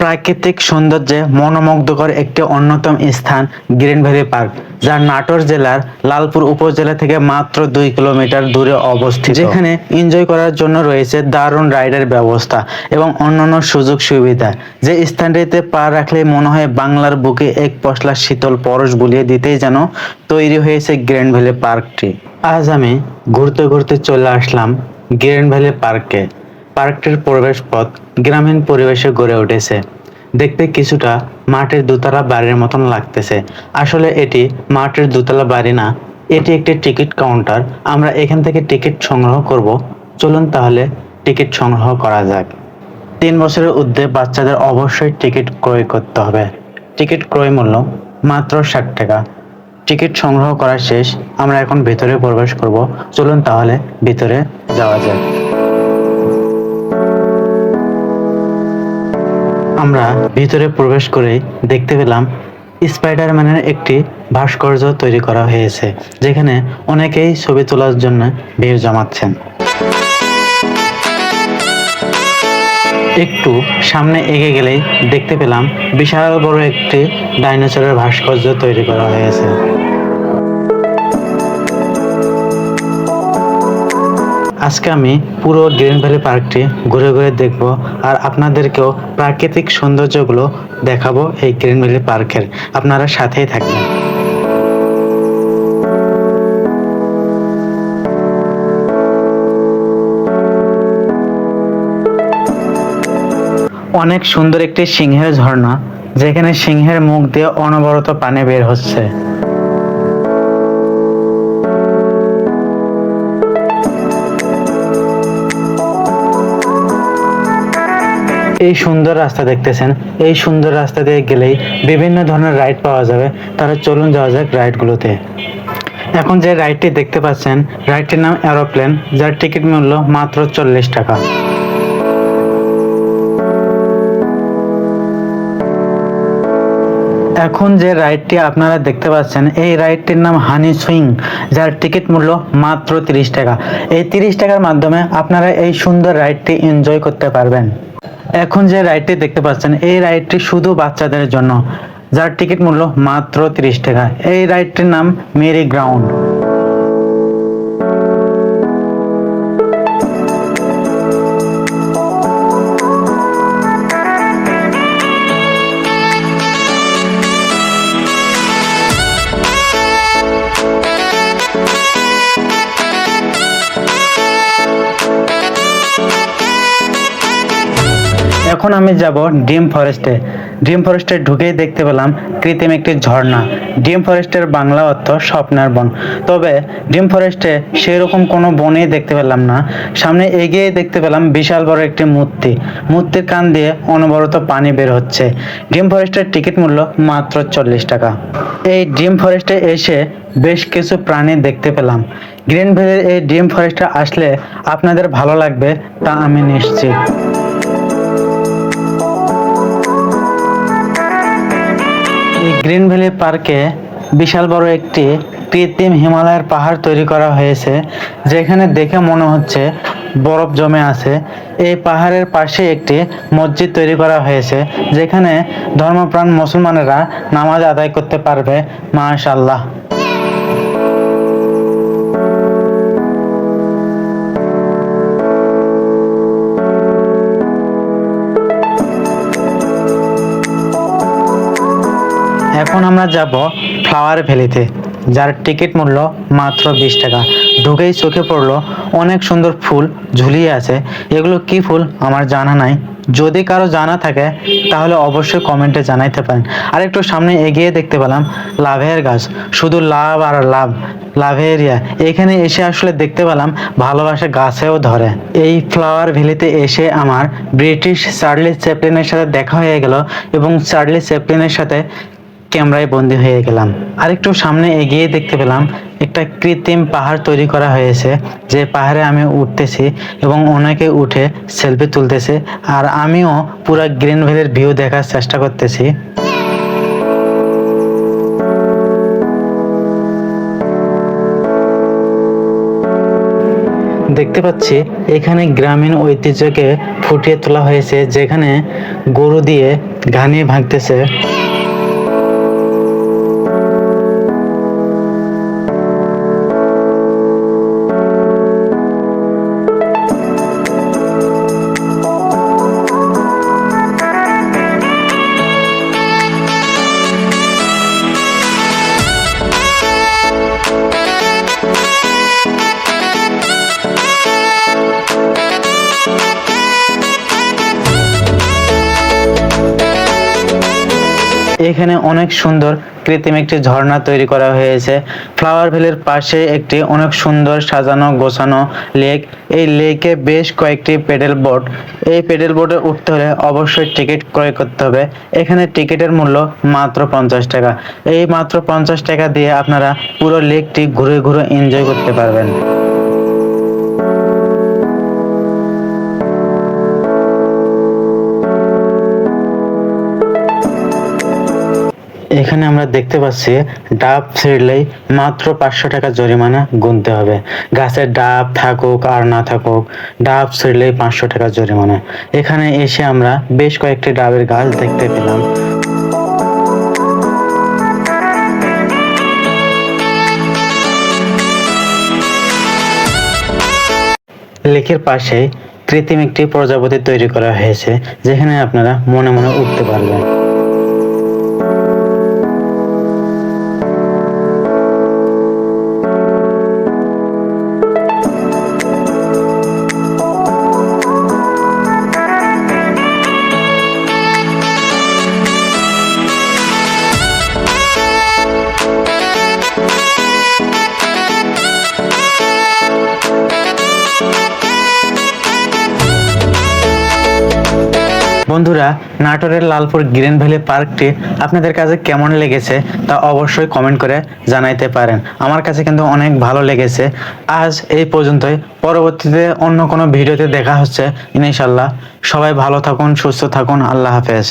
প্রাকৃতিক সৌন্দর্যে মনোমুগ্ধকর একটি অন্যতম স্থান গ্রিন ভ্যালি পার্ক যা নাটোর জেলার লালপুর উপজেলা থেকে মাত্র দুই কিলোমিটার দূরে অবস্থিত। যেখানে এনজয় করার জন্য রয়েছে দারুণ রাইডের ব্যবস্থা এবং অন্যান্য সুযোগ সুবিধা। যে স্থানটিতে পা রাখলে মনে হয় বাংলার বুকে এক পশলা শীতল পরশ বুলিয়ে দিতেই যেন তৈরি হয়েছে গ্র্যান্ড ভ্যালি পার্কটি। আজ আমি ঘুরতে ঘুরতে চলে আসলাম গ্র্যান্ড ভ্যালি পার্কে। পার্কটির প্রবেশ পথ গ্রামীণ পরিবেশে গড়ে উঠেছে। দেখতে কিছুটা মাটির দোতলা বাড়ির মতন লাগতেছে। আসলে এটি মাটির দোতলা বাড়ি না, এটি একটি টিকিট কাউন্টার। আমরা এখান থেকে টিকিট সংগ্রহ করব। চলুন তাহলে টিকিট সংগ্রহ করা যাক। তিন বছরের ঊর্ধ্বে বাচ্চাদের অবশ্যই টিকিট ক্রয় করতে হবে। টিকিট ক্রয় মূল্য মাত্র ষাট টাকা। টিকিট সংগ্রহ করা শেষ। আমরা এখন ভিতরে প্রবেশ করব। চলুন তাহলে ভিতরে যাওয়া যাক। আমরা ভিতরে প্রবেশ করেই দেখতে পেলাম স্পাইডারম্যানের একটি ভাস্কর্য তৈরি করা হয়েছে, যেখানে অনেকেই ছবি তোলার জন্য ভিড় জমাচ্ছেন। একটু সামনে এগিয়ে গেলেই দেখতে পেলাম বিশাল বড় একটি ডাইনোসরের ভাস্কর্য তৈরি করা হয়েছে। আজকে আমি পুরো গ্রিন ভ্যালি পার্কটি ঘুরে ঘুরে দেখব আর আপনাদেরকেও প্রাকৃতিক সৌন্দর্যগুলো দেখাবো এই গ্রিন ভ্যালি পার্কের। আপনারা সাথেই থাকবেন। অনেক সুন্দর একটি সিংহের ঝর্ণা, যেখানে সিংহের মুখ দিয়ে অনবরত পানি বের হচ্ছে। এই সুন্দর রাস্তা দেখতেছেন। এই সুন্দর রাস্তা দিয়ে গেলেই বিভিন্ন ধরনের রাইড পাওয়া যাবে। তাহলে চলুন যাওয়া যাক রাইডগুলোতে এখন যে রাইডটি দেখতে পাচ্ছেন রাইডটির নাম এরোপ্লেন যার টিকিট মূল্য মাত্র চল্লিশ টাকা। এখন যে রাইডটি আপনারা দেখতে পাচ্ছেন, এই রাইডটির নাম হানি সুইং যার টিকিট মূল্য মাত্র তিরিশ টাকা। এই তিরিশ টাকার মাধ্যমে আপনারা এই সুন্দর রাইডটি এনজয় করতে পারবেন। এখন যে রাইডটি দেখতে পাচ্ছেন, এই রাইডটি শুধু বাচ্চাদের জন্য। যার টিকিট মূল্য মাত্র তিরিশ টাকা। এই রাইডটির নাম মেরি গ্রাউন্ড এখন আমি যাব ডিম ফরেস্টে। ডিম ফরেস্টে ঢুকেই দেখতে পেলাম কৃত্রিম একটি ঝর্ণা। ডিম ফরেস্টের বাংলা অর্থ স্বপ্নের বন। তবে ডিম ফরেস্টে সেরকম কোনো বনেই দেখতে পেলাম না। সামনে এগিয়ে দেখতে পেলাম বিশাল বড় একটি মূর্তি। মূর্তির কান দিয়ে অনবরত পানি বের হচ্ছে। ডিম ফরেস্টের টিকিট মূল্য মাত্র চল্লিশ টাকা। এই ডিম ফরেস্টে এসে বেশ কিছু প্রাণী দেখতে পেলাম। গ্রিন ভ্যালির এই ডিম ফরেস্টে আসলে আপনাদের ভালো লাগবে তা আমি নিশ্চিত। এই গ্রিন ভ্যালি পার্কে বিশাল বড় একটি কৃত্রিম হিমালয়ের পাহাড় তৈরি করা হয়েছে, যেখানে দেখে মনে হচ্ছে বরফ জমে আছে। এই পাহাড়ের পাশে একটি মসজিদ তৈরি করা হয়েছে, যেখানে ধর্মপ্রাণ মুসলমানেরা নামাজ আদায় করতে পারবে। মাশাল্লাহ এখন আমরা যাব ফ্লাওয়ার ভ্যালিতে, যার টিকিট মূল্য মাত্র বিশ টাকা। ঢুকেই চোখে পড়ল অনেক সুন্দর ফুল ঝুলিয়ে আছে। এগুলো কি ফুল আমার জানা নাই। যদি কারও জানা থাকে, তাহলে অবশ্যই কমেন্টে জানাইতে পারেন। আর একটু সামনে এগিয়ে দেখতে পেলাম লাভের গাছ। শুধু লাভ আর লাভ, লাভেরিয়া। এখানে এসে আসলে দেখতে পেলাম ভালোবাসা গাছেও ধরে। এই ফ্লাওয়ার ভ্যালিতে এসে আমার ব্রিটিশ চার্লি চ্যাপলিনের সাথে দেখা হয়ে গেল এবং চার্লি চ্যাপলিনের সাথে ক্যামেরায় বন্দি হয়ে গেলাম। আরেকটু সামনে এগিয়ে দেখতে পেলাম, একটা কৃত্রিম পাহাড় তৈরি করা হয়েছে, যে পাহাড়ে আমি উঠতেছি এবং অনেকে উঠে সেলফি তুলতেছে, আর আমিও পুরো গ্রিন ভ্যালির ভিউ দেখার চেষ্টা করতেছি। দেখতে পাচ্ছি, এখানে গ্রামীণ ঐতিহ্যকে ফুটিয়ে তোলা হয়েছে, যেখানে গরু দিয়ে ঘানিয়ে ভাঙতেছে। এখানে অনেক সুন্দর কৃত্রিম একটি ঝর্ণা তৈরি করা হয়েছে। ফ্লাওয়ার ভ্যালির পাশে একটি অনেক সুন্দর সাজানো গোছানো লেক। এই লেকে বেশ কয়েকটি পেডেল বোট। এই পেডেল বোটে উঠতে হলে অবশ্যই টিকিট ক্রয় করতে হবে। এখানে টিকিটের মূল্য মাত্র পঞ্চাশ টাকা। এই মাত্র পঞ্চাশ টাকা দিয়ে আপনারা পুরো লেকটি ঘুরে ঘুরে এনজয় করতে পারবেন। এখানে আমরা দেখতে পাচ্ছি ডাব ছিঁড়লেই মাত্র পাঁচশো টাকা জরিমানা গুনতে হবে। গাছের ডাব থাকুক আর না থাকুক, ডাব ছিঁড়লেই পাঁচশো টাকা জরিমানা। এখানে এসে আমরা বেশ কয়েকটি ডাবের গাছ দেখতে পেলাম। লেকের পাশে কৃত্রিম একটি প্রজাপতি তৈরি করা হয়েছে, যেখানে আপনারা মনে মনে উঠতে পারবেন। বন্ধুরা, নাটোরের লালপুর গ্রিন ভ্যালি পার্কটি আপনাদের কাছে কেমন লেগেছে তা অবশ্যই কমেন্ট করে জানাইতে পারেন। আমার কাছে কিন্তু অনেক ভালো লেগেছে। আজ এই পর্যন্তই। পরবর্তীতে অন্য কোনো ভিডিওতে দেখা হচ্ছে ইনশাল্লাহ সবাই ভালো থাকুন, সুস্থ থাকুন। আল্লাহ হাফেজ।